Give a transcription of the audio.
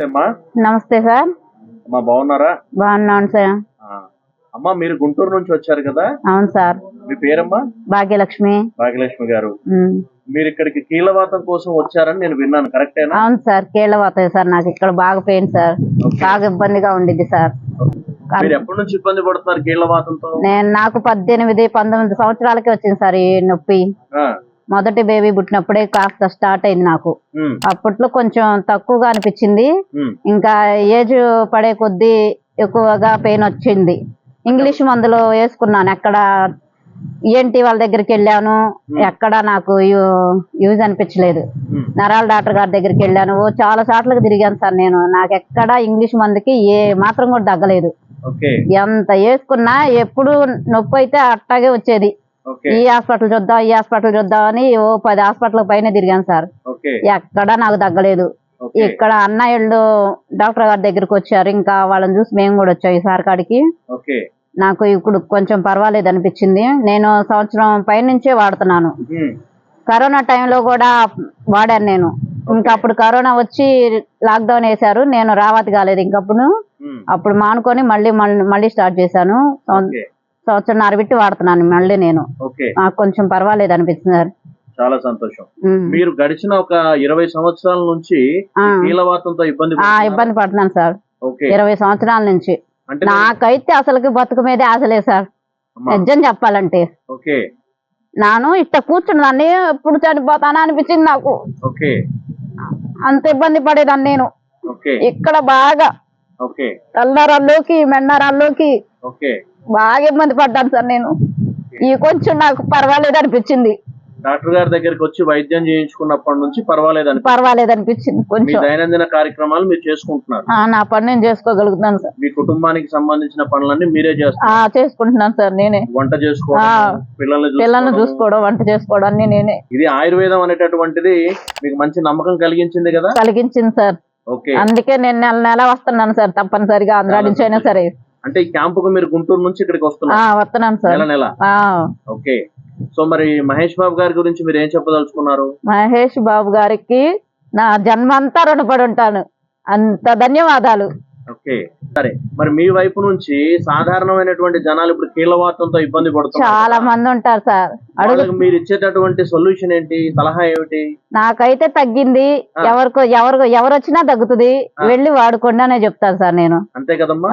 అమ్మా. నమస్తే సార్. అమ్మా బాగున్నారా? బాగున్నాను సార్. అమ్మా మీరు గుంటూరు నుంచి వచ్చారు కదా? అవును సార్. మీ పేరమ్మా? భాగ్యలక్ష్మి. భాగ్యలక్ష్మి గారు. మీరు ఇక్కడికి కీలవాతం కోసం వచ్చారని నేను విన్నాను కరెక్టేనా? అవును సార్ పోతాయి సార్. నాకు ఇక్కడ బాగా పెయిన్ సార్. బాగా ఇబ్బందిగా ఉండిద్ది సార్. మీరు ఎప్పటి నుంచి ఇబ్బంది పడుతున్నారు కీళ్ళవాతంతో నేను నాకు పద్దెనిమిది పంతొమ్మిది సంవత్సరాలకి వచ్చింది సార్ ఈ నొప్పి. మొదటి బేబీ పుట్టినప్పుడే కాస్త స్టార్ట్ అయింది నాకు. అప్పట్లో కొంచెం తక్కువగా అనిపించింది. ఇంకా ఏజ్ పడే కొద్దీ ఎక్కువగా పెయిన్ వచ్చింది. ఇంగ్లీష్ మందులు వేసుకున్నాను. ఎక్కడ ఏంటి వాళ్ళ దగ్గరికి వెళ్ళాను. ఎక్కడ నాకు యూజ్ అనిపించలేదు. నరాల డాక్టర్ గారి దగ్గరికి వెళ్ళాను. ఓ చాలా సార్లు తిరిగాను సార్ నేను. నాకు ఎక్కడ ఇంగ్లీష్ మందుకి ఏ మాత్రం కూడా తగ్గలేదు. ఎంత వేసుకున్నా ఎప్పుడు నొప్పి అయితే అట్టాగే వచ్చేది. ఈ హాస్పిటల్ చూద్దాం ఈ హాస్పిటల్ చూద్దాం అని ఓ పది హాస్పిటల్ పైన తిరిగాను సార్. ఎక్కడా నాకు తగ్గలేదు. ఇక్కడ అన్నయ్యళ్ళు డాక్టర్ గారి దగ్గరికి వచ్చారు ఇంకా వాళ్ళని చూసి మేము కూడా వచ్చాం ఈ సార్ కాడికి. నాకు ఇప్పుడు కొంచెం పర్వాలేదు అనిపించింది. నేను సంవత్సరం పై నుంచే వాడుతున్నాను. ఉమ్, కరోనా టైంలో కూడా వాడాను నేను. ఇంకా అప్పుడు కరోనా వచ్చి లాక్డౌన్ వేశారు నేను రావతి కాలేదు ఇంకప్పుడు. ఉమ్, అప్పుడు మానుకొని మళ్ళీ మళ్ళీ స్టార్ట్ చేశాను. సంవత్సరంన్నర పెట్టి వాడుతున్నాను మళ్ళీ నేను. ఓకే. నాకు కొంచెం పర్వాలేదు అనిపిస్తుంది సార్. చాలా సంతోషం. ఉమ్. మీరు గడిచిన ఒక ఇరవై సంవత్సరాల నుంచి ఆ. ఇబ్బంది ఆ, పడుతున్నారా? ఇబ్బంది పడుతున్నాను సార్. ఓకే. ఇరవై సంవత్సరాల నుంచి. అంటే నాకైతే అసలుకి బతుకు మీదే ఆశలేదు సార్. అమ్మా, నిజం చెప్పాలంటే. ఓకే. నాను ఇట్ట కూర్చున్నదాన్ని ఎప్పుడు చనిపోతానా అనిపించింది నాకు. ఓకే. అంత ఇబ్బంది పడేదాన్ని నేను. ఓకే. ఇక్కడ బాగా. ఓకే. తల్లరాల్లోకి మెండరాల్లోకి ఓకే. బాగా ఇబ్బంది పడ్డాను సార్ నేను. ఈ కొంచెం నాకు పర్వాలేదు అనిపించింది. డాక్టర్ గారి దగ్గరికి వచ్చి వైద్యం చేయించుకున్నప్పటి నుంచి పర్వాలేదు అని పర్వాలేదు అనిపించింది కొంచెం. దైనందిన కార్యక్రమాలు మీరు చేసుకుంటున్నారు. నా పని నేను చేసుకోగలుగుతున్నాను సార్. మీ కుటుంబానికి సంబంధించిన పనులన్నీ మీరే చేస్తారు. చేసుకుంటున్నాను సార్ నేనే. వంట చేసుకోవడం. పిల్లల్ని చూసుకోవడం. వంట చేసుకోవడం అన్ని నేనే. ఇది ఆయుర్వేదం అనేటటువంటిది మీకు మంచి నమ్మకం కలిగించింది కదా? కలిగించింది సార్. అందుకే నేను నెల నెల వస్తున్నాను సార్ తప్పనిసరిగా. ఆంధ్రా నుంచి అయినా సరే. అంటే ఈ క్యాంపుకు మీరు గుంటూరు నుంచి ఇక్కడికి వస్తున్నారు? నెల సార్. నెల ఆ. ఓకే. సో మరి మహేష్ బాబు గారి గురించి మీరు ఏం చెప్పదలుచుకున్నారు? మహేష్ బాబు గారికి నా జన్మంతా రుణపడి ఉంటాను. అంత ధన్యవాదాలు. ఓకే. సరే. మరి మీ వైపు నుంచి సాధారణమైనటువంటి జనాలు ఇప్పుడు కీలవాతంతో ఇబ్బంది పడుతున్నారు చాలా. మంది ఉంటారు సార్. అడుగు మీరు ఇచ్చేటటువంటి సొల్యూషన్ ఏంటి? సలహా ఏమిటి? నాకైతే తగ్గింది. ఎవరికో ఎవరు ఎవరు వచ్చినా తగ్గుతుంది వెళ్ళి వాడుకోండి అనే చెప్తాను సార్ నేను. అంతే కదమ్మా?